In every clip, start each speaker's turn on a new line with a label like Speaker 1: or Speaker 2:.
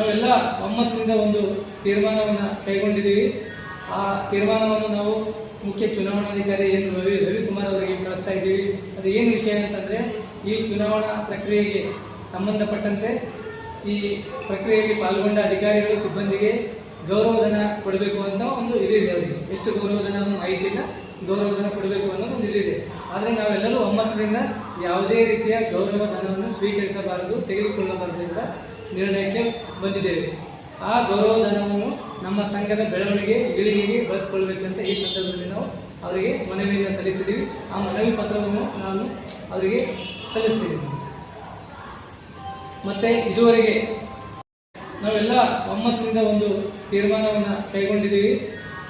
Speaker 1: ನಾವೆಲ್ಲ ಒಮ್ಮತದಿಂದ ಒಂದು ತೀರ್ಮಾನವನ್ನು ಕೈಗೊಂಡಿದ್ದೀವಿ. ಆ ತೀರ್ಮಾನವನ್ನು ನಾವು ಮುಖ್ಯ ಚುನಾವಣಾಧಿಕಾರಿ ಏನು ರವಿ, ರವಿಕುಮಾರ್ ಅವರಿಗೆ ಕಳಿಸ್ತಾ ಇದ್ದೀವಿ. ಅದು ಏನು ವಿಷಯ ಅಂತಂದರೆ, ಈ ಚುನಾವಣಾ ಪ್ರಕ್ರಿಯೆಗೆ ಸಂಬಂಧಪಟ್ಟಂತೆ ಈ ಪ್ರಕ್ರಿಯೆಯಲ್ಲಿ ಪಾಲ್ಗೊಂಡ ಅಧಿಕಾರಿಗಳು, ಸಿಬ್ಬಂದಿಗೆ ಗೌರವಧನ ಕೊಡಬೇಕು ಅಂತ ಒಂದು ಇದಿದೆ ಅವರಿಗೆ. ಎಷ್ಟು ಗೌರವಧನ ಮಾಹಿತಿ ಇಲ್ಲ. ಗೌರವಧನ ಕೊಡಬೇಕು ಅನ್ನೋದು ಒಂದು ಇದಿದೆ ಆದರೆ ನಾವೆಲ್ಲರೂ ಒಮ್ಮತದಿಂದ ಯಾವುದೇ ರೀತಿಯ ಗೌರವಧನವನ್ನು ಸ್ವೀಕರಿಸಬಾರದು, ತೆಗೆದುಕೊಳ್ಳಬಾರದು ಎಂಬ ನಿರ್ಣಯಕ್ಕೆ ಬಂದಿದ್ದೇವೆ. ಆ ಗೌರವಧನವನ್ನು ನಮ್ಮ ಸಂಘದ ಬೆಳವಣಿಗೆ ಇಳಿಗೆಗೆ ಬಳಸ್ಕೊಳ್ಬೇಕಂತ ಈ ಸಂದರ್ಭದಲ್ಲಿ ನಾವು ಅವರಿಗೆ ಮನವಿಯನ್ನು ಸಲ್ಲಿಸಿದ್ದೀವಿ. ಆ ಮನವಿ ಪತ್ರವನ್ನು ನಾನು ಅವರಿಗೆ ಸಲ್ಲಿಸ್ತೀನಿ. ಮತ್ತು ಇದುವರೆಗೆ ನಾವೆಲ್ಲ ಒಮ್ಮತದಿಂದ ಒಂದು ತೀರ್ಮಾನವನ್ನು ಕೈಗೊಂಡಿದ್ದೀವಿ.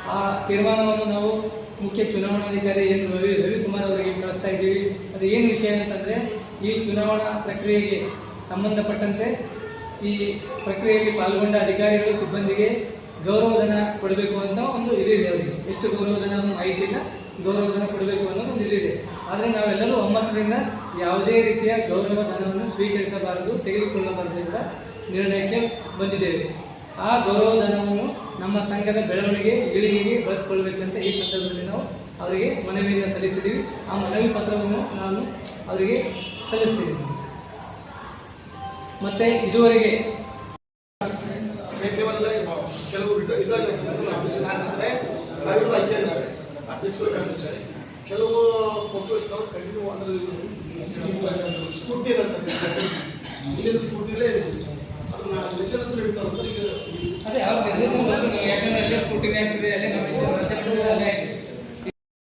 Speaker 1: ಆ ತೀರ್ಮಾನವನ್ನು ನಾವು ಮುಖ್ಯ ಚುನಾವಣಾಧಿಕಾರಿ ಏನು ರವಿ, ರವಿಕುಮಾರ್ ಅವರಿಗೆ ಕಳಿಸ್ತಾ ಇದ್ದೀವಿ. ಅದು ಏನು ವಿಷಯ ಅಂತಂದರೆ, ಈ ಚುನಾವಣಾ ಪ್ರಕ್ರಿಯೆಗೆ ಸಂಬಂಧಪಟ್ಟಂತೆ ಈ ಪ್ರಕ್ರಿಯೆಯಲ್ಲಿ ಪಾಲ್ಗೊಂಡ ಅಧಿಕಾರಿಗಳು, ಸಿಬ್ಬಂದಿಗೆ ಗೌರವಧನ ಕೊಡಬೇಕು ಅಂತ ಒಂದು ಇದಿದೆ ಅವರಿಗೆ. ಎಷ್ಟು ಗೌರವಧನ ಅನ್ನೋ ಮಾಹಿತಿ ಇಲ್ಲ. ಗೌರವಧನ ಕೊಡಬೇಕು ಅನ್ನೋದು ಒಂದು ಇದಿದೆ ಆದರೆ ನಾವೆಲ್ಲರೂ ಒಮ್ಮತದಿಂದ ಯಾವುದೇ ರೀತಿಯ ಗೌರವಧನವನ್ನು ಸ್ವೀಕರಿಸಬಾರದು ತೆಗೆದುಕೊಳ್ಳಬಾರದು ಎಂಬ ನಿರ್ಣಯಕ್ಕೆ ಬಂದಿದ್ದೇವೆ. ಆ ಗೌರವಧನವನ್ನು ನಮ್ಮ ಸಂಘದ ಬೆಳವಣಿಗೆ, ಇಳಿಗೆಗೆ ಬಳಸ್ಕೊಳ್ಬೇಕಂತ ಈ ಸಂದರ್ಭದಲ್ಲಿ ನಾವು ಅವರಿಗೆ ಮನವಿಯನ್ನು ಸಲ್ಲಿಸಿದ್ದೀವಿ. ಆ ಮನವಿ ಪತ್ರವನ್ನು ನಾನು ಅವರಿಗೆ ಸಲ್ಲಿಸ್ತೀನಿ. ಮತ್ತು ಇದುವರೆಗೆ
Speaker 2: ಕೆಲವು.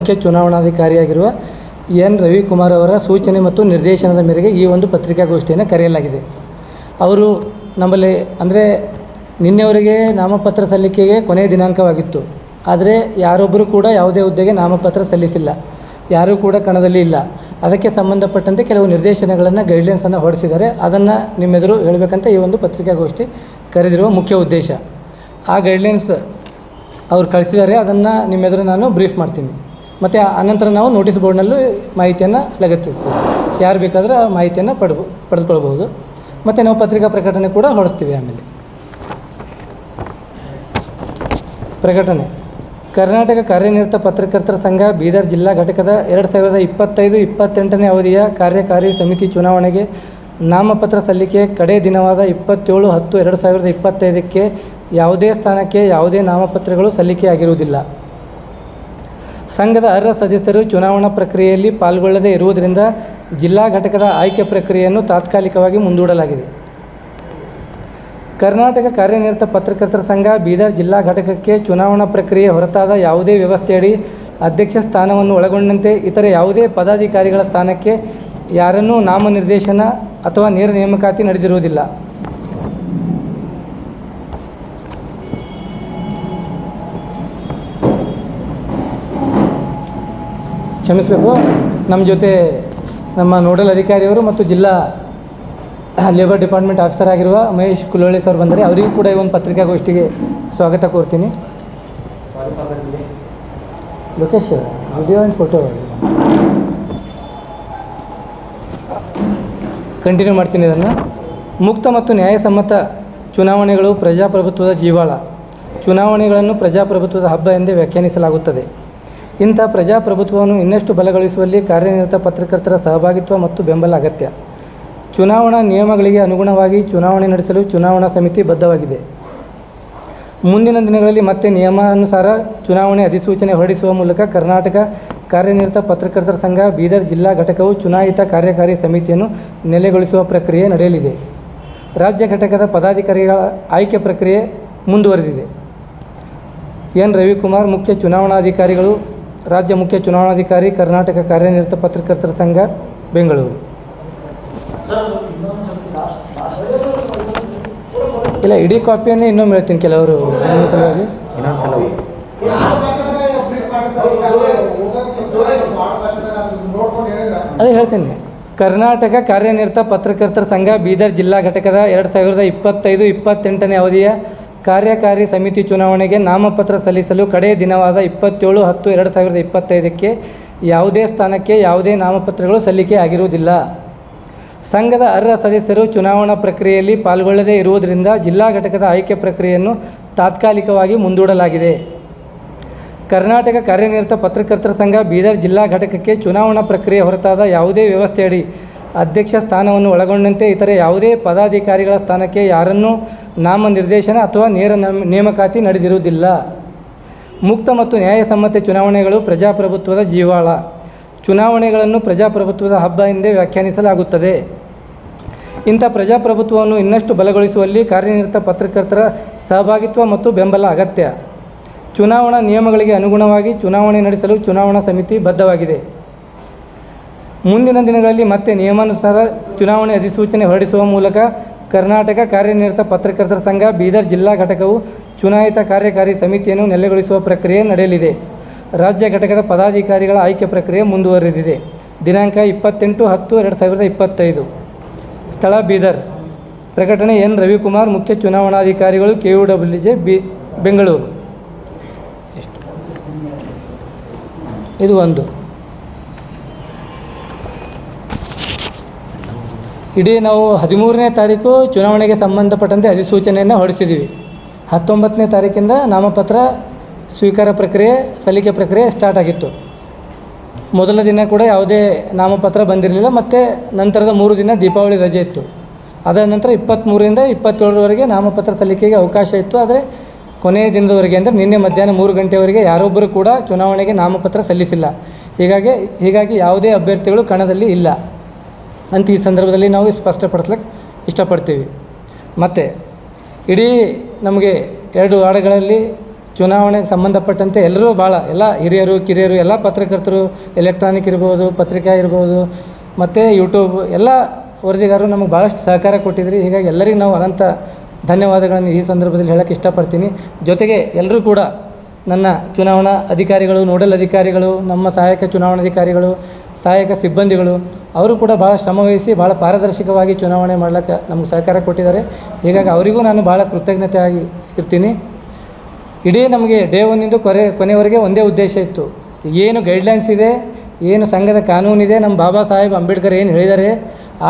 Speaker 3: ಮುಖ್ಯ ಚುನಾವಣಾಧಿಕಾರಿಯಾಗಿರುವ ಎನ್ ರವಿಕುಮಾರ್ ಅವರ ಸೂಚನೆ ಮತ್ತು ನಿರ್ದೇಶನದ ಮೇರೆಗೆ ಈ ಒಂದು ಪತ್ರಿಕಾಗೋಷ್ಠಿಯನ್ನು ಕರೆಯಲಾಗಿದೆ. ಅವರು ನಮ್ಮಲ್ಲಿ ಅಂದರೆ ನಿನ್ನೆವರೆಗೆ ನಾಮಪತ್ರ ಸಲ್ಲಿಕೆಗೆ ಕೊನೆಯ ದಿನಾಂಕವಾಗಿತ್ತು. ಆದರೆ ಯಾರೊಬ್ಬರು ಕೂಡ ಯಾವುದೇ ಹುದ್ದೆಗೆ ನಾಮಪತ್ರ ಸಲ್ಲಿಸಿಲ್ಲ. ಯಾರೂ ಕೂಡ ಕಣದಲ್ಲಿ ಇಲ್ಲ. ಅದಕ್ಕೆ ಸಂಬಂಧಪಟ್ಟಂತೆ ಕೆಲವು ನಿರ್ದೇಶನಗಳನ್ನು ಗೈಡ್ಲೈನ್ಸನ್ನು ಹೊರಡಿಸಿದ್ದಾರೆ. ಅದನ್ನು ನಿಮ್ಮೆದುರು ಹೇಳಬೇಕಂತ ಈ ಒಂದು ಪತ್ರಿಕಾಗೋಷ್ಠಿ ಕರೆದಿರುವ ಮುಖ್ಯ ಉದ್ದೇಶ. ಆ ಗೈಡ್ಲೈನ್ಸ್ ಅವರು ಕಳಿಸಿದ್ದಾರೆ. ಅದನ್ನು ನಿಮ್ಮೆದುರು ನಾನು ಬ್ರೀಫ್ ಮಾಡ್ತೀನಿ. ಮತ್ತು ಅನಂತರ ನಾವು ನೋಟಿಸ್ ಬೋರ್ಡ್ನಲ್ಲೂ ಮಾಹಿತಿಯನ್ನು ಲಗತ್ತಿಸ್ತೀವಿ. ಯಾರು ಬೇಕಾದರೂ ಆ ಮಾಹಿತಿಯನ್ನು ಪಡ್ಬೋ ಪಡೆದುಕೊಳ್ಬೋದು ಮತ್ತು ನಾವು ಪತ್ರಿಕಾ ಪ್ರಕಟಣೆ ಕೂಡ ಹೊಡೆಸ್ತೀವಿ ಆಮೇಲೆ. ಪ್ರಕಟಣೆ. ಕರ್ನಾಟಕ ಕಾರ್ಯನಿರತ ಪತ್ರಕರ್ತರ ಸಂಘ, ಬೀದರ್ ಜಿಲ್ಲಾ ಘಟಕದ ಎರಡು ಸಾವಿರದ ಇಪ್ಪತ್ತೈದು ಇಪ್ಪತ್ತೆಂಟನೇ ಅವಧಿಯ ಕಾರ್ಯಕಾರಿ ಸಮಿತಿ ಚುನಾವಣೆಗೆ ನಾಮಪತ್ರ ಸಲ್ಲಿಕೆ, ಕಡೆ ದಿನವಾದ ಇಪ್ಪತ್ತೇಳು ಹತ್ತು ಎರಡು ಸಾವಿರದ ಇಪ್ಪತ್ತೈದಕ್ಕೆ ಯಾವುದೇ ಸ್ಥಾನಕ್ಕೆ ಯಾವುದೇ ನಾಮಪತ್ರಗಳು ಸಲ್ಲಿಕೆಯಾಗಿರುವುದಿಲ್ಲ. ಸಂಘದ ಅರ್ಹ ಸದಸ್ಯರು ಚುನಾವಣಾ ಪ್ರಕ್ರಿಯೆಯಲ್ಲಿ ಪಾಲ್ಗೊಳ್ಳದೇ ಇರುವುದರಿಂದ ಜಿಲ್ಲಾ ಘಟಕದ ಆಯ್ಕೆ ಪ್ರಕ್ರಿಯೆಯನ್ನು ತಾತ್ಕಾಲಿಕವಾಗಿ ಮುಂದೂಡಲಾಗಿದೆ. ಕರ್ನಾಟಕ ಕಾರ್ಯನಿರತ ಪತ್ರಕರ್ತರ ಸಂಘ ಬೀದರ್ ಜಿಲ್ಲಾ ಘಟಕಕ್ಕೆ ಚುನಾವಣಾ ಪ್ರಕ್ರಿಯೆ ಹೊರತಾದ ಯಾವುದೇ ವ್ಯವಸ್ಥೆಯಡಿ ಅಧ್ಯಕ್ಷ ಸ್ಥಾನವನ್ನು ಒಳಗೊಂಡಂತೆ ಇತರೆ ಯಾವುದೇ ಪದಾಧಿಕಾರಿಗಳ ಸ್ಥಾನಕ್ಕೆ ಯಾರನ್ನೂ ನಾಮನಿರ್ದೇಶನ ಅಥವಾ ನೇರ ನೇಮಕಾತಿ ನಡೆದಿರುವುದಿಲ್ಲ. ಕ್ಷಮಿಸಬೇಕು. ನಮ್ಮ ಜೊತೆ ನಮ್ಮ ನೋಡಲ್ ಅಧಿಕಾರಿಯವರು ಮತ್ತು ಜಿಲ್ಲಾ ಲೇಬರ್ ಡಿಪಾರ್ಟ್ಮೆಂಟ್ ಆಫೀಸರ್ ಆಗಿರುವ ಮಹೇಶ್ ಕುಲೋಳಿ ಸರ್ ಬಂದರೆ ಅವರಿಗೂ ಕೂಡ ಈ ಒಂದು ಪತ್ರಿಕಾಗೋಷ್ಠಿಗೆ ಸ್ವಾಗತ ಕೋರ್ತೀನಿ. Lokesh video and photo continue ಮಾಡ್ತೀನಿ ಇದನ್ನು. ಮುಕ್ತ ಮತ್ತು ನ್ಯಾಯಸಮ್ಮತ ಚುನಾವಣೆಗಳು ಪ್ರಜಾಪ್ರಭುತ್ವದ ಜೀವಾಳ. ಚುನಾವಣೆಗಳನ್ನು ಪ್ರಜಾಪ್ರಭುತ್ವದ ಹಬ್ಬ ಎಂದೇ ವ್ಯಾಖ್ಯಾನಿಸಲಾಗುತ್ತದೆ. ಇಂಥ ಪ್ರಜಾಪ್ರಭುತ್ವವನ್ನು ಇನ್ನಷ್ಟು ಬಲಗೊಳಿಸುವಲ್ಲಿ ಕಾರ್ಯನಿರತ ಪತ್ರಕರ್ತರ ಸಹಭಾಗಿತ್ವ ಮತ್ತು ಬೆಂಬಲ ಅಗತ್ಯ. ಚುನಾವಣಾ ನಿಯಮಗಳಿಗೆ ಅನುಗುಣವಾಗಿ ಚುನಾವಣೆ ನಡೆಸಲು ಚುನಾವಣಾ ಸಮಿತಿ ಬದ್ಧವಾಗಿದೆ. ಮುಂದಿನ ದಿನಗಳಲ್ಲಿ ಮತ್ತೆ ನಿಯಮಾನುಸಾರ ಚುನಾವಣೆ ಅಧಿಸೂಚನೆ ಹೊರಡಿಸುವ ಮೂಲಕ ಕರ್ನಾಟಕ ಕಾರ್ಯನಿರತ ಪತ್ರಕರ್ತರ ಸಂಘ, ಬೀದರ್ ಜಿಲ್ಲಾ ಘಟಕವು ಚುನಾಯಿತ ಕಾರ್ಯಕಾರಿ ಸಮಿತಿಯನ್ನು ನೆಲೆಗೊಳಿಸುವ ಪ್ರಕ್ರಿಯೆ ನಡೆಯಲಿದೆ. ರಾಜ್ಯ ಘಟಕದ ಪದಾಧಿಕಾರಿಗಳ ಆಯ್ಕೆ ಪ್ರಕ್ರಿಯೆ ಮುಂದುವರೆದಿದೆ. ಎನ್. ರವಿಕುಮಾರ್, ಮುಖ್ಯ ಚುನಾವಣಾಧಿಕಾರಿಗಳು ರಾಜ್ಯ ಮುಖ್ಯ ಚುನಾವಣಾಧಿಕಾರಿ ಕರ್ನಾಟಕ ಕಾರ್ಯನಿರತ ಪತ್ರಕರ್ತರ ಸಂಘ ಬೆಂಗಳೂರು. ಇಲ್ಲ ಇಡೀ ಕಾಪಿಯನ್ನೇ ಇನ್ನೊಮ್ಮೆ ಹೇಳ್ತೀನಿ ಕೆಲವರು. ಅದೇ ಹೇಳ್ತೀನಿ. ಕರ್ನಾಟಕ ಕಾರ್ಯನಿರತ ಪತ್ರಕರ್ತರ ಸಂಘ ಬೀದರ್ ಜಿಲ್ಲಾ ಘಟಕದ ಎರಡು ಸಾವಿರದ ಇಪ್ಪತ್ತೈದು ಇಪ್ಪತ್ತೆಂಟನೇ ಅವಧಿಯ ಕಾರ್ಯಕಾರಿ ಸಮಿತಿ ಚುನಾವಣೆಗೆ ನಾಮಪತ್ರ ಸಲ್ಲಿಸಲು ಕಡೆಯ ದಿನವಾದ ಇಪ್ಪತ್ತೇಳು ಹತ್ತು ಎರಡು ಸಾವಿರದ ಇಪ್ಪತ್ತೈದಕ್ಕೆ ಯಾವುದೇ ಸ್ಥಾನಕ್ಕೆ ಯಾವುದೇ ನಾಮಪತ್ರಗಳು ಸಲ್ಲಿಕೆ ಆಗಿರುವುದಿಲ್ಲ. ಸಂಘದ ಅರ್ಹ ಸದಸ್ಯರು ಚುನಾವಣಾ ಪ್ರಕ್ರಿಯೆಯಲ್ಲಿ ಪಾಲ್ಗೊಳ್ಳದೇ ಇರುವುದರಿಂದ ಜಿಲ್ಲಾ ಘಟಕದ ಆಯ್ಕೆ ಪ್ರಕ್ರಿಯೆಯನ್ನು ತಾತ್ಕಾಲಿಕವಾಗಿ ಮುಂದೂಡಲಾಗಿದೆ. ಕರ್ನಾಟಕ ಕಾರ್ಯನಿರತ ಪತ್ರಕರ್ತರ ಸಂಘ ಬೀದರ್ ಜಿಲ್ಲಾ ಘಟಕಕ್ಕೆ ಚುನಾವಣಾ ಪ್ರಕ್ರಿಯೆ ಹೊರತಾದ ಯಾವುದೇ ವ್ಯವಸ್ಥೆಯಡಿ ಅಧ್ಯಕ್ಷ ಸ್ಥಾನವನ್ನು ಒಳಗೊಂಡಂತೆ ಇತರೆ ಯಾವುದೇ ಪದಾಧಿಕಾರಿಗಳ ಸ್ಥಾನಕ್ಕೆ ಯಾರನ್ನೂ ನಾಮನಿರ್ದೇಶನ ಅಥವಾ ನೇರ ನೇಮ- ನೇಮಕಾತಿ ನಡೆದಿರುವುದಿಲ್ಲ. ಮುಕ್ತ ಮತ್ತು ನ್ಯಾಯಸಮ್ಮತ ಚುನಾವಣೆಗಳು ಪ್ರಜಾಪ್ರಭುತ್ವದ ಜೀವಾಳ. ಚುನಾವಣೆಗಳನ್ನು ಪ್ರಜಾಪ್ರಭುತ್ವದ ಹಬ್ಬ ಎಂದೇ ವ್ಯಾಖ್ಯಾನಿಸಲಾಗುತ್ತದೆ. ಇಂಥ ಪ್ರಜಾಪ್ರಭುತ್ವವನ್ನು ಇನ್ನಷ್ಟು ಬಲಗೊಳಿಸುವಲ್ಲಿ ಕಾರ್ಯನಿರತ ಪತ್ರಕರ್ತರ ಸಹಭಾಗಿತ್ವ ಮತ್ತು ಬೆಂಬಲ ಅಗತ್ಯ. ಚುನಾವಣಾ ನಿಯಮಗಳಿಗೆ ಅನುಗುಣವಾಗಿ ಚುನಾವಣೆ ನಡೆಸಲು ಚುನಾವಣಾ ಸಮಿತಿ ಬದ್ಧವಾಗಿದೆ. ಮುಂದಿನ ದಿನಗಳಲ್ಲಿ ಮತ್ತೆ ನಿಯಮಾನುಸಾರ ಚುನಾವಣೆ ಅಧಿಸೂಚನೆ ಹೊರಡಿಸುವ ಮೂಲಕ ಕರ್ನಾಟಕ ಕಾರ್ಯನಿರತ ಪತ್ರಕರ್ತರ ಸಂಘ, ಬೀದರ್ ಜಿಲ್ಲಾ ಘಟಕವು ಚುನಾಯಿತ ಕಾರ್ಯಕಾರಿ ಸಮಿತಿಯನ್ನು ನೆಲೆಗೊಳಿಸುವ ಪ್ರಕ್ರಿಯೆ ನಡೆಯಲಿದೆ. ರಾಜ್ಯ ಘಟಕದ ಪದಾಧಿಕಾರಿಗಳ ಆಯ್ಕೆ ಪ್ರಕ್ರಿಯೆ ಮುಂದುವರೆದಿದೆ. ದಿನಾಂಕ ಇಪ್ಪತ್ತೆಂಟು ಹತ್ತು ಎರಡು ಸಾವಿರದ ಇಪ್ಪತ್ತೈದು. ಸ್ಥಳ ಬೀದರ್. ಪ್ರಕಟಣೆ ಎನ್. ರವಿಕುಮಾರ್, ಮುಖ್ಯ ಚುನಾವಣಾಧಿಕಾರಿಗಳು K U W J B, Bengaluru. ಇದು ಒಂದು. ಇಡೀ ನಾವು ಹದಿಮೂರನೇ ತಾರೀಕು ಚುನಾವಣೆಗೆ ಸಂಬಂಧಪಟ್ಟಂತೆ ಅಧಿಸೂಚನೆಯನ್ನು ಹೊರಡಿಸಿದ್ದೀವಿ ಹತ್ತೊಂಬತ್ತನೇ ತಾರೀಕಿಂದ ನಾಮಪತ್ರ ಸ್ವೀಕಾರ ಪ್ರಕ್ರಿಯೆ, ಸಲ್ಲಿಕೆ ಪ್ರಕ್ರಿಯೆ ಸ್ಟಾರ್ಟ್ ಆಗಿತ್ತು. ಮೊದಲ ದಿನ ಕೂಡ ಯಾವುದೇ ನಾಮಪತ್ರ ಬಂದಿರಲಿಲ್ಲ, ಮತ್ತು ನಂತರದ ಮೂರು ದಿನ ದೀಪಾವಳಿ ರಜೆ ಇತ್ತು. ಅದರ ನಂತರ ಇಪ್ಪತ್ತ್ಮೂರರಿಂದ ಇಪ್ಪತ್ತೇಳರವರೆಗೆ ನಾಮಪತ್ರ ಸಲ್ಲಿಕೆಗೆ ಅವಕಾಶ ಇತ್ತು. ಆದರೆ ಕೊನೆಯ ದಿನದವರೆಗೆ ಅಂದರೆ ನಿನ್ನೆ ಮಧ್ಯಾಹ್ನ ಮೂರು ಗಂಟೆವರೆಗೆ ಯಾರೊಬ್ಬರು ಕೂಡ ಚುನಾವಣೆಗೆ ನಾಮಪತ್ರ ಸಲ್ಲಿಸಿಲ್ಲ. ಹೀಗಾಗಿ ಹೀಗಾಗಿ ಯಾವುದೇ ಅಭ್ಯರ್ಥಿಗಳು ಕಣದಲ್ಲಿ ಇಲ್ಲ. ಅಂತ ಈ ಸಂದರ್ಭದಲ್ಲಿ ನಾವು ಸ್ಪಷ್ಟಪಡಿಸ್ಲಿಕ್ಕೆ ಇಷ್ಟಪಡ್ತೀವಿ. ಮತ್ತು, ಇಡೀ ನಮಗೆ ಎರಡು ವಾರ್ಡ್ಗಳಲ್ಲಿ ಚುನಾವಣೆಗೆ ಸಂಬಂಧಪಟ್ಟಂತೆ ಎಲ್ಲರೂ ಭಾಳ, ಎಲ್ಲ ಹಿರಿಯರು, ಕಿರಿಯರು, ಎಲ್ಲ ಪತ್ರಕರ್ತರು, ಎಲೆಕ್ಟ್ರಾನಿಕ್ ಇರ್ಬೋದು, ಪತ್ರಿಕೆ ಇರ್ಬೋದು, ಮತ್ತು ಯೂಟ್ಯೂಬ್, ಎಲ್ಲ ವರದಿಗಾರರು ನಮಗೆ ಭಾಳಷ್ಟು ಸಹಕಾರ ಕೊಟ್ಟಿದ್ರಿ. ಹೀಗಾಗಿ ಎಲ್ಲರಿಗೂ ನಾವು ಅನಂತ ಧನ್ಯವಾದಗಳನ್ನು ಈ ಸಂದರ್ಭದಲ್ಲಿ ಹೇಳೋಕೆ ಇಷ್ಟಪಡ್ತೀನಿ. ಜೊತೆಗೆ ಎಲ್ಲರೂ ಕೂಡ ನನ್ನ ಚುನಾವಣಾ ಅಧಿಕಾರಿಗಳು, ನೋಡಲ್ ಅಧಿಕಾರಿಗಳು, ನಮ್ಮ ಸಹಾಯಕ ಚುನಾವಣಾಧಿಕಾರಿಗಳು ಸಹಾಯಕ ಸಿಬ್ಬಂದಿಗಳು, ಅವರು ಕೂಡ ಭಾಳ ಶ್ರಮವಹಿಸಿ ಭಾಳ ಪಾರದರ್ಶಕವಾಗಿ ಚುನಾವಣೆ ಮಾಡ್ಲಿಕ್ಕೆ ನಮ್ಗೆ ಸಹಕಾರ ಕೊಟ್ಟಿದ್ದಾರೆ. ಹೀಗಾಗಿ ಅವರಿಗೂ ನಾನು ಭಾಳ ಕೃತಜ್ಞತೆಯಾಗಿ ಇರ್ತೀನಿ. ಇಡೀ ನಮಗೆ ಡೇ ಒನ್ನಿಂದ ಕೊರೆ, ಕೊನೆವರೆಗೆ ಒಂದೇ ಉದ್ದೇಶ ಇತ್ತು. ಏನು ಗೈಡ್ಲೈನ್ಸ್ ಇದೆ, ಏನು ಸಂಘದ ಕಾನೂನಿದೆ ನಮ್ಮ ಬಾಬಾ ಸಾಹೇಬ್ ಅಂಬೇಡ್ಕರ್ ಏನು ಹೇಳಿದ್ದಾರೆ,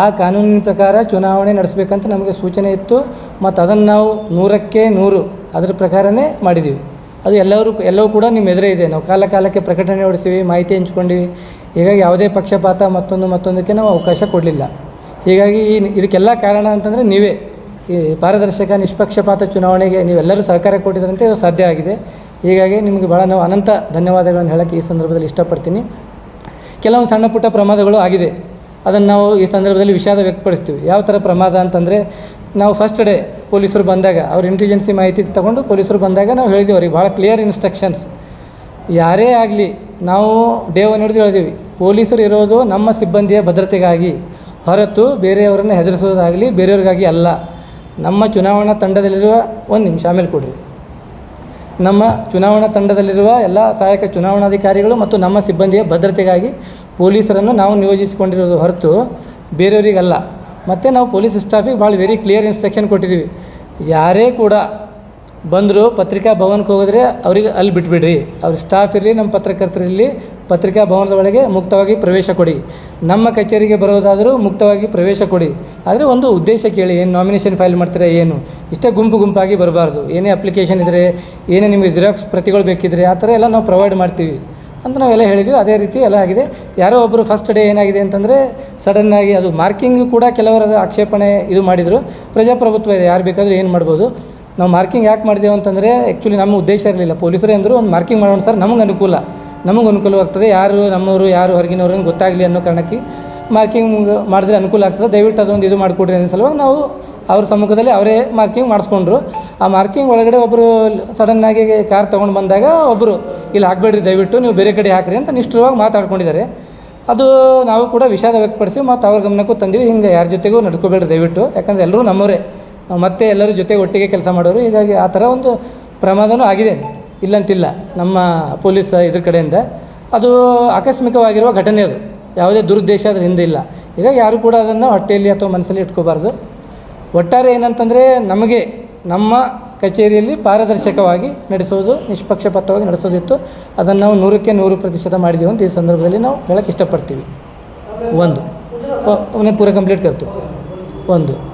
Speaker 3: ಆ ಕಾನೂನಿನ ಪ್ರಕಾರ ಚುನಾವಣೆ ನಡೆಸಬೇಕಂತ ನಮಗೆ ಸೂಚನೆ ಇತ್ತು. ಮತ್ತು ಅದನ್ನು ನಾವು ನೂರಕ್ಕೆ ನೂರು ಅದರ ಪ್ರಕಾರನೇ ಮಾಡಿದ್ದೀವಿ ಅದು ಎಲ್ಲರೂ, ಎಲ್ಲವೂ ಕೂಡ ನಿಮ್ಮ ಎದುರೇ ಇದೆ. ನಾವು ಕಾಲ ಕಾಲಕ್ಕೆ ಪ್ರಕಟಣೆ ಹೊಡಿಸಿವಿ, ಮಾಹಿತಿ ಹಂಚ್ಕೊಂಡಿವಿ. ಹೀಗಾಗಿ ಯಾವುದೇ ಪಕ್ಷಪಾತ ಮತ್ತೊಂದು ಮತ್ತೊಂದಕ್ಕೆ ನಾವು ಅವಕಾಶ ಕೊಡಲಿಲ್ಲ. ಹೀಗಾಗಿ ಈ ಇದಕ್ಕೆಲ್ಲ ಕಾರಣ ಅಂತಂದರೆ ನೀವೇ. ಈ ಪಾರದರ್ಶಕ, ನಿಷ್ಪಕ್ಷಪಾತ ಚುನಾವಣೆಗೆ ನೀವೆಲ್ಲರೂ ಸಹಕಾರ ಕೊಟ್ಟಿದ್ದರಂತೆ ಸಾಧ್ಯ ಆಗಿದೆ. ಹೀಗಾಗಿ ನಿಮಗೆ ಭಾಳ ನಾವು ಅನಂತ ಧನ್ಯವಾದಗಳನ್ನು ಹೇಳೋಕ್ಕೆ ಈ ಸಂದರ್ಭದಲ್ಲಿ ಇಷ್ಟಪಡ್ತೀನಿ. ಕೆಲವೊಂದು ಸಣ್ಣ ಪುಟ್ಟ ಪ್ರಮಾದಗಳು ಆಗಿದೆ. ಅದನ್ನು ನಾವು ಈ ಸಂದರ್ಭದಲ್ಲಿ ವಿಷಾದ ವ್ಯಕ್ತಪಡಿಸ್ತೀವಿ. ಯಾವ ಥರ ಪ್ರಮಾದ ಅಂತಂದರೆ ನಾವು ಫಸ್ಟ್ ಡೇ ಪೊಲೀಸರು ಬಂದಾಗ, ಅವ್ರ ಇಂಟೆಲಿಜೆನ್ಸಿ ಮಾಹಿತಿ ತಗೊಂಡು ಪೊಲೀಸರು ಬಂದಾಗ ನಾವು ಹೇಳಿದ್ದೀವಿ ಅವ್ರಿಗೆ ಭಾಳ ಕ್ಲಿಯರ್ ಇನ್ಸ್ಟ್ರಕ್ಷನ್ಸ್ ಯಾರೇ ಆಗಲಿ ನಾವು ಡೇ ಒನ್ ಹಿಡಿದು ಹೇಳಿದ್ದೀವಿ ಪೊಲೀಸರು ಇರೋದು ನಮ್ಮ ಸಿಬ್ಬಂದಿಯ ಭದ್ರತೆಗಾಗಿ. ಹೊರತು ಬೇರೆಯವರನ್ನು ಹೆದರಿಸೋದಾಗಲಿ ಬೇರೆಯವ್ರಿಗಾಗಿ ಅಲ್ಲ. ನಮ್ಮ ಚುನಾವಣಾ ತಂಡದಲ್ಲಿರುವ ಒಂದು ನಿಮಿಷ ಆಮೇಲೆ ಕೊಡ್ರಿ. ನಮ್ಮ ಚುನಾವಣಾ ತಂಡದಲ್ಲಿರುವ ಎಲ್ಲ ಸಹಾಯಕ ಚುನಾವಣಾಧಿಕಾರಿಗಳು ಮತ್ತು ನಮ್ಮ ಸಿಬ್ಬಂದಿಯ ಭದ್ರತೆಗಾಗಿ ಪೊಲೀಸರನ್ನು ನಾವು ನಿಯೋಜಿಸಿಕೊಂಡಿರೋದು ಹೊರತು ಬೇರೆಯವರಿಗಲ್ಲ. ಮತ್ತು ನಾವು ಪೊಲೀಸ್ ಸ್ಟಾಫಿಗೆ ಭಾಳ ವೆರಿ ಕ್ಲಿಯರ್ ಇನ್ಸ್ಟ್ರಕ್ಷನ್ ಕೊಟ್ಟಿದ್ದೀವಿ. ಯಾರೇ ಕೂಡ ಬಂದರು ಪತ್ರಿಕಾ ಭವನಕ್ಕೆ ಹೋಗಿದ್ರೆ ಅವರಿಗೆ ಅಲ್ಲಿ ಬಿಟ್ಬಿಡ್ರಿ. ಅವ್ರ ಸ್ಟಾಫ್ ಇರಲಿ, ನಮ್ಮ ಪತ್ರಕರ್ತರಿರಲಿ ಪತ್ರಿಕಾ ಭವನದ ಒಳಗೆ ಮುಕ್ತವಾಗಿ ಪ್ರವೇಶ ಕೊಡಿ. ನಮ್ಮ ಕಚೇರಿಗೆ ಬರೋದಾದರೂ ಮುಕ್ತವಾಗಿ ಪ್ರವೇಶ ಕೊಡಿ. ಆದರೆ ಒಂದು ಉದ್ದೇಶ ಕೇಳಿ, ಏನು ನಾಮಿನೇಷನ್ ಫೈಲ್ ಮಾಡ್ತೀರಾ ಏನು? ಇಷ್ಟೇ ಗುಂಪು ಗುಂಪಾಗಿ ಬರಬಾರ್ದು. ಏನೇ ಅಪ್ಲಿಕೇಶನ್ ಇದ್ದರೆ ಏನೇ ನಿಮಗೆ ಜಿರಾಕ್ಸ್ ಪ್ರತಿಗಳು ಬೇಕಿದ್ರೆ, ಆ ಥರ ಎಲ್ಲ ನಾವು ಪ್ರೊವೈಡ್ ಮಾಡ್ತೀವಿ. ಅಂತ ನಾವೆಲ್ಲ ಹೇಳಿದ್ವಿ. ಅದೇ ರೀತಿ ಎಲ್ಲ ಆಗಿದೆ. ಯಾರೋ ಒಬ್ಬರು ಫಸ್ಟ್ ಡೇ ಏನಾಗಿದೆ ಅಂತಂದರೆ ಸಡನ್ನಾಗಿ ಅದು ಮಾರ್ಕಿಂಗ್ ಕೂಡ ಕೆಲವರ ಆಕ್ಷೇಪಣೆ ಇದು ಮಾಡಿದರು. ಪ್ರಜಾಪ್ರಭುತ್ವ ಇದೆ. ಯಾರು ಬೇಕಾದರೂ ಏನು ಮಾಡ್ಬೋದು? ನಾವು ಮಾರ್ಕಿಂಗ್ ಯಾಕೆ ಮಾಡಿದೆವು ಅಂತಂದರೆ ಆ್ಯಕ್ಚುಲಿ ನಮ್ಮ ಉದ್ದೇಶ ಇರಲಿಲ್ಲ. ಪೊಲೀಸರೇ ಅಂದರು ಒಂದು ಮಾರ್ಕಿಂಗ್ ಮಾಡೋಣ ಸರ್, ನಮಗೆ ಅನುಕೂಲ. ನಮಗೆ ಅನುಕೂಲವಾಗ್ತದೆ ಯಾರು ನಮ್ಮವರು, ಯಾರು ಹೊರಗಿನವ್ರು ಗೊತ್ತಾಗಲಿ ಅನ್ನೋ ಕಾರಣಕ್ಕೆ ಮಾರ್ಕಿಂಗ್ ಮಾಡಿದ್ರೆ ಅನುಕೂಲ ಆಗ್ತದೆ. ದಯವಿಟ್ಟು ಅದೊಂದು ಇದು ಮಾಡಿಕೊಡ್ರಿ ಅನ್ನೋ ಸಲುವಾಗಿ ನಾವು ಅವ್ರ ಸಮ್ಮುಖದಲ್ಲಿ ಅವರೇ ಮಾರ್ಕಿಂಗ್ ಮಾಡಿಸ್ಕೊಂಡ್ರು. ಆ ಮಾರ್ಕಿಂಗ್ ಒಳಗಡೆ ಒಬ್ಬರು ಸಡನ್ನಾಗಿ ಕಾರ್ ತೊಗೊಂಡು ಬಂದಾಗ ಒಬ್ಬರು ಇಲ್ಲಿ ಹಾಕಬೇಡ್ರಿ, ದಯವಿಟ್ಟು ನೀವು ಬೇರೆ ಕಡೆ ಹಾಕ್ರಿ ಅಂತ ನಿಷ್ಠುರವಾಗಿ ಮಾತಾಡ್ಕೊಂಡಿದ್ದಾರೆ. ಅದು ನಾವು ಕೂಡ ವಿಷಾದ ವ್ಯಕ್ತಪಡಿಸಿ ಮತ್ತು ಅವ್ರ ಗಮನಕ್ಕೂ ತಂದಿವಿ. ಹಿಂಗೆ ಯಾರ ಜೊತೆಗೂ ನಡ್ಕೋಬೇಡ್ರಿ ದಯವಿಟ್ಟು. ಯಾಕಂದರೆ ಎಲ್ಲರೂ ನಮ್ಮವರೇ. ಮತ್ತೆ ಎಲ್ಲರೂ ಜೊತೆ ಒಟ್ಟಿಗೆ ಕೆಲಸ ಮಾಡೋರು. ಹೀಗಾಗಿ ಆ ಥರ ಒಂದು ಪ್ರಮಾದನೂ ಆಗಿದೆ. ಇಲ್ಲಂತಿಲ್ಲ. ನಮ್ಮ ಪೊಲೀಸ್ ಇದ್ರ ಕಡೆಯಿಂದ. ಅದು ಆಕಸ್ಮಿಕವಾಗಿರುವ ಘಟನೆ ಅದು. ಯಾವುದೇ ದುರುದ್ದೇಶ ಅದ್ರ ಹಿಂದೆ ಇಲ್ಲ. ಈಗ ಯಾರು ಕೂಡ ಅದನ್ನು ಹೊಟ್ಟೆಯಲ್ಲಿ ಅಥವಾ ಮನಸ್ಸಲ್ಲಿ ಇಟ್ಕೋಬಾರ್ದು. ಒಟ್ಟಾರೆ ಏನಂತಂದರೆ ನಮಗೆ ನಮ್ಮ ಕಚೇರಿಯಲ್ಲಿ ಪಾರದರ್ಶಕವಾಗಿ ನಡೆಸೋದು, ನಿಷ್ಪಕ್ಷಪಾತವಾಗಿ ನಡೆಸೋದಿತ್ತು. ಅದನ್ನು ನಾವು ನೂರಕ್ಕೆ ನೂರು ಪ್ರತಿಶತ ಮಾಡಿದ್ದೀವಿ ಅಂತ ಈ ಸಂದರ್ಭದಲ್ಲಿ ನಾವು ಹೇಳಕ್ಕೆ ಇಷ್ಟಪಡ್ತೀವಿ. ಒಂದು. ಪೂರ ಕಂಪ್ಲೀಟ್ ಕರ್ತು. ಒಂದು.